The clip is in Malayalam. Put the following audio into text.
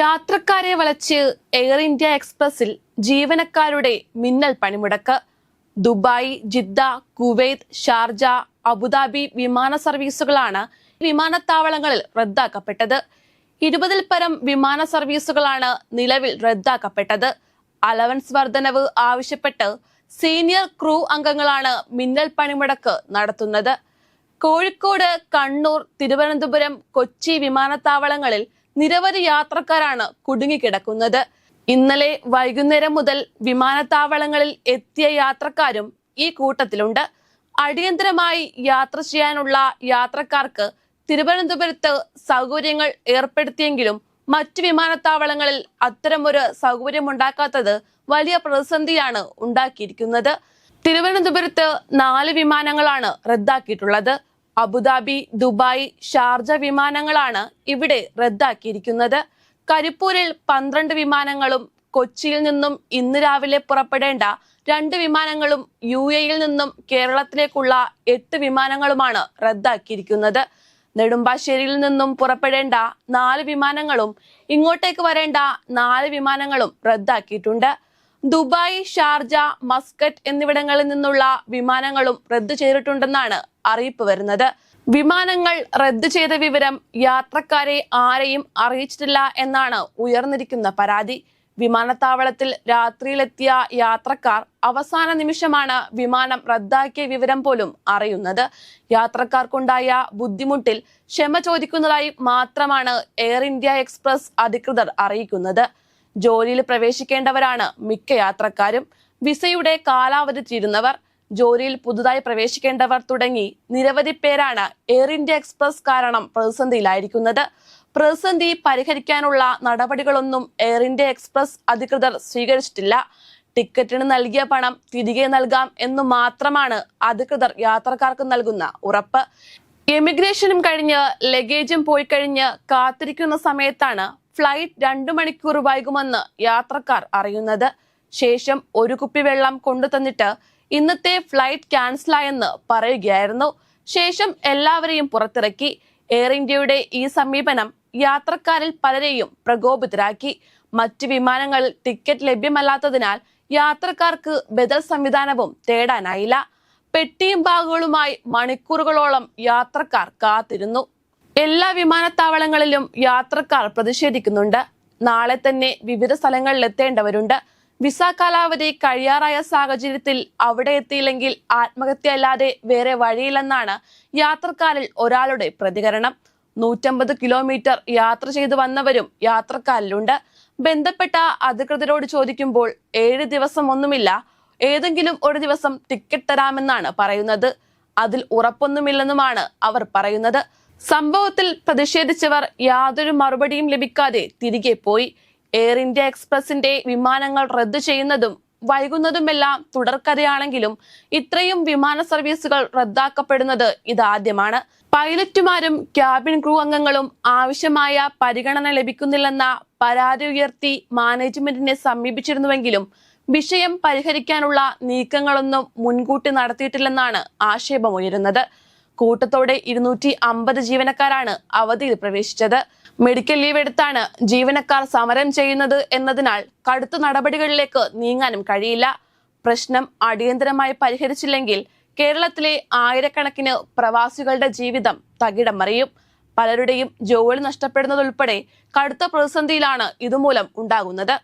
യാത്രക്കാരെ വളച്ച് എയർ ഇന്ത്യ എക്സ്പ്രസിൽ ജീവനക്കാരുടെ മിന്നൽ പണിമുടക്ക്. Dubai Jeddah Kuwait Sharjah Abu Dhabi വിമാന സർവീസുകളാണ് വിമാനത്താവളങ്ങളിൽ റദ്ദാക്കപ്പെട്ടത്. ഇരുപതിൽ പരം വിമാന സർവീസുകളാണ് നിലവിൽ റദ്ദാക്കപ്പെട്ടത്. അലവൻസ് വർധനവ് ആവശ്യപ്പെട്ട് സീനിയർ ക്രൂ അംഗങ്ങളാണ് മിന്നൽ പണിമുടക്ക് നടത്തുന്നത്. കോഴിക്കോട് കണ്ണൂർ തിരുവനന്തപുരം കൊച്ചി വിമാനത്താവളങ്ങളിൽ നിരവധി യാത്രക്കാരാണ് കുടുങ്ങിക്കിടക്കുന്നത്. ഇന്നലെ വൈകുന്നേരം മുതൽ വിമാനത്താവളങ്ങളിൽ എത്തിയ യാത്രക്കാരും ഈ കൂട്ടത്തിലുണ്ട്. അടിയന്തരമായി യാത്ര ചെയ്യാനുള്ള യാത്രക്കാർക്ക് തിരുവനന്തപുരത്ത് സൗകര്യങ്ങൾ ഏർപ്പെടുത്തിയെങ്കിലും മറ്റ് വിമാനത്താവളങ്ങളിൽ അത്തരമൊരു സൗകര്യമുണ്ടാക്കാത്തത് വലിയ പ്രതിസന്ധിയാണ് ഉണ്ടാക്കിയിരിക്കുന്നത്. തിരുവനന്തപുരത്ത് നാല് വിമാനങ്ങളാണ് റദ്ദാക്കിയിട്ടുള്ളത്. അബുദാബി ദുബായ് ഷാർജ വിമാനങ്ങളാണ് ഇവിടെ റദ്ദാക്കിയിരിക്കുന്നത്. കരിപ്പൂരിൽ പന്ത്രണ്ട് വിമാനങ്ങളും കൊച്ചിയിൽ നിന്നും ഇന്ന് രാവിലെ പുറപ്പെടേണ്ട രണ്ട് വിമാനങ്ങളും യു എയിൽ നിന്നും കേരളത്തിലേക്കുള്ള എട്ട് വിമാനങ്ങളുമാണ് റദ്ദാക്കിയിരിക്കുന്നത്. നെടുമ്പാശ്ശേരിയിൽ നിന്നും പുറപ്പെടേണ്ട നാല് വിമാനങ്ങളും ഇങ്ങോട്ടേക്ക് വരേണ്ട നാല് വിമാനങ്ങളും റദ്ദാക്കിയിട്ടുണ്ട്. ദുബായ് ഷാർജ മസ്കറ്റ് എന്നിവിടങ്ങളിൽ നിന്നുള്ള വിമാനങ്ങളും റദ്ദു ചെയ്തിട്ടുണ്ടെന്നാണ് അറിയിപ്പ് വരുന്നത്. വിമാനങ്ങൾ റദ്ദു ചെയ്ത വിവരം യാത്രക്കാരെ ആരെയും അറിയിച്ചിട്ടില്ല എന്നാണ് ഉയർന്നിരിക്കുന്ന പരാതി. വിമാനത്താവളത്തിൽ രാത്രിയിലെത്തിയ യാത്രക്കാർ അവസാന നിമിഷമാണ് വിമാനം റദ്ദാക്കിയ വിവരം പോലും അറിയുന്നത്. യാത്രക്കാർക്കുണ്ടായ ബുദ്ധിമുട്ടിൽ ക്ഷമ ചോദിക്കുന്നതായി മാത്രമാണ് എയർ ഇന്ത്യ എക്സ്പ്രസ് അധികൃതർ അറിയിക്കുന്നത്. ജോലിയിൽ പ്രവേശിക്കേണ്ടവരാണ് മിക്ക യാത്രക്കാരും. വിസയുടെ കാലാവധി തീരുന്നവർ ജോലിയിൽ പുതുതായി പ്രവേശിക്കേണ്ടവർ തുടങ്ങി നിരവധി പേരാണ് എയർ ഇന്ത്യ എക്സ്പ്രസ് കാരണം പ്രതിസന്ധിയിലായിരിക്കുന്നത്. പ്രതിസന്ധി പരിഹരിക്കാനുള്ള നടപടികളൊന്നും എയർ ഇന്ത്യ എക്സ്പ്രസ് അധികൃതർ സ്വീകരിച്ചിട്ടില്ല. ടിക്കറ്റിന് നൽകിയ പണം തിരികെ നൽകാം എന്ന് മാത്രമാണ് അധികൃതർ യാത്രക്കാർക്ക് നൽകുന്ന ഉറപ്പ്. എമിഗ്രേഷനും കഴിഞ്ഞ് ലഗേജും പോയി കഴിഞ്ഞ് കാത്തിരിക്കുന്ന സമയത്താണ് ഫ്ലൈറ്റ് രണ്ടു മണിക്കൂർ വൈകുമെന്ന് യാത്രക്കാർ അറിയുന്നത്. ശേഷം ഒരു കുപ്പി വെള്ളം കൊണ്ടു തന്നിട്ട് ഇന്നത്തെ ഫ്ലൈറ്റ് ക്യാൻസലായെന്ന് പറയുകയായിരുന്നു. ശേഷം എല്ലാവരെയും പുറത്തിറക്കി. എയർ ഇന്ത്യയുടെ ഈ സമീപനം യാത്രക്കാരിൽ പലരെയും പ്രകോപിതരാക്കി. മറ്റ് വിമാനങ്ങളിൽ ടിക്കറ്റ് ലഭ്യമല്ലാത്തതിനാൽ യാത്രക്കാർക്ക് ബദൽ സംവിധാനവും തേടാനായില്ല. പെട്ടിയും ബാഗുകളുമായി മണിക്കൂറുകളോളം യാത്രക്കാർ കാത്തിരുന്നു. എല്ലാ വിമാനത്താവളങ്ങളിലും യാത്രക്കാർ പ്രതിഷേധിക്കുന്നുണ്ട്. നാളെ തന്നെ വിവിധ സ്ഥലങ്ങളിൽ എത്തേണ്ടവരുണ്ട്. വിസ കാലാവധി കഴിയാറായ സാഹചര്യത്തിൽ അവിടെ എത്തിയില്ലെങ്കിൽ ആത്മഹത്യ അല്ലാതെ വേറെ വഴിയില്ലെന്നാണ് യാത്രക്കാരിൽ ഒരാളുടെ പ്രതികരണം. നൂറ്റമ്പത് കിലോമീറ്റർ യാത്ര ചെയ്തു വന്നവരും യാത്രക്കാരിലുണ്ട്. ബന്ധപ്പെട്ട അധികൃതരോട് ചോദിക്കുമ്പോൾ ഏഴ് ദിവസം ഒന്നുമില്ല. ഏതെങ്കിലും ഒരു ദിവസം ടിക്കറ്റ് തരാമെന്നാണ് പറയുന്നത്. അതിൽ ഉറപ്പൊന്നുമില്ലെന്നുമാണ് അവർ പറയുന്നത്. സംഭവത്തിൽ പ്രതിഷേധിച്ചവർ യാതൊരു മറുപടിയും ലഭിക്കാതെ തിരികെ പോയി. എയർ ഇന്ത്യ എക്സ്പ്രസിന്റെ വിമാനങ്ങൾ റദ്ദു ചെയ്യുന്നതും വൈകുന്നതുമെല്ലാം തുടർക്കഥയാണെങ്കിലും ഇത്രയും വിമാന സർവീസുകൾ റദ്ദാക്കപ്പെടുന്നത് ഇതാദ്യമാണ്. പൈലറ്റുമാരും ക്യാബിൻ ക്രൂ അംഗങ്ങളും ആവശ്യമായ പരിഗണന ലഭിക്കുന്നില്ലെന്ന പരാതി ഉയർത്തി മാനേജ്മെന്റിനെ സമീപിച്ചിരുന്നുവെങ്കിലും വിഷയം പരിഹരിക്കാനുള്ള നീക്കങ്ങളൊന്നും മുൻകൂട്ടി നടത്തിയിട്ടില്ലെന്നാണ് ആക്ഷേപമുയരുന്നത്. കൂട്ടത്തോടെ ഇരുന്നൂറ്റി അമ്പത് ജീവനക്കാരാണ് അവധിയിൽ പ്രവേശിച്ചത്. മെഡിക്കൽ ലീവ് എടുത്താണ് ജീവനക്കാർ സമരം ചെയ്യുന്നത് എന്നതിനാൽ കടുത്ത നടപടികളിലേക്ക് നീങ്ങാനും കഴിയില്ല. പ്രശ്നം അടിയന്തരമായി പരിഹരിച്ചില്ലെങ്കിൽ കേരളത്തിലെ ആയിരക്കണക്കിന് പ്രവാസികളുടെ ജീവിതം തകിടം മറിയും. പലരുടെയും ജോലി നഷ്ടപ്പെടുന്നതുൾപ്പെടെ കടുത്ത പ്രതിസന്ധിയിലാണ് ഇതുമൂലം ഉണ്ടാകുന്നത്.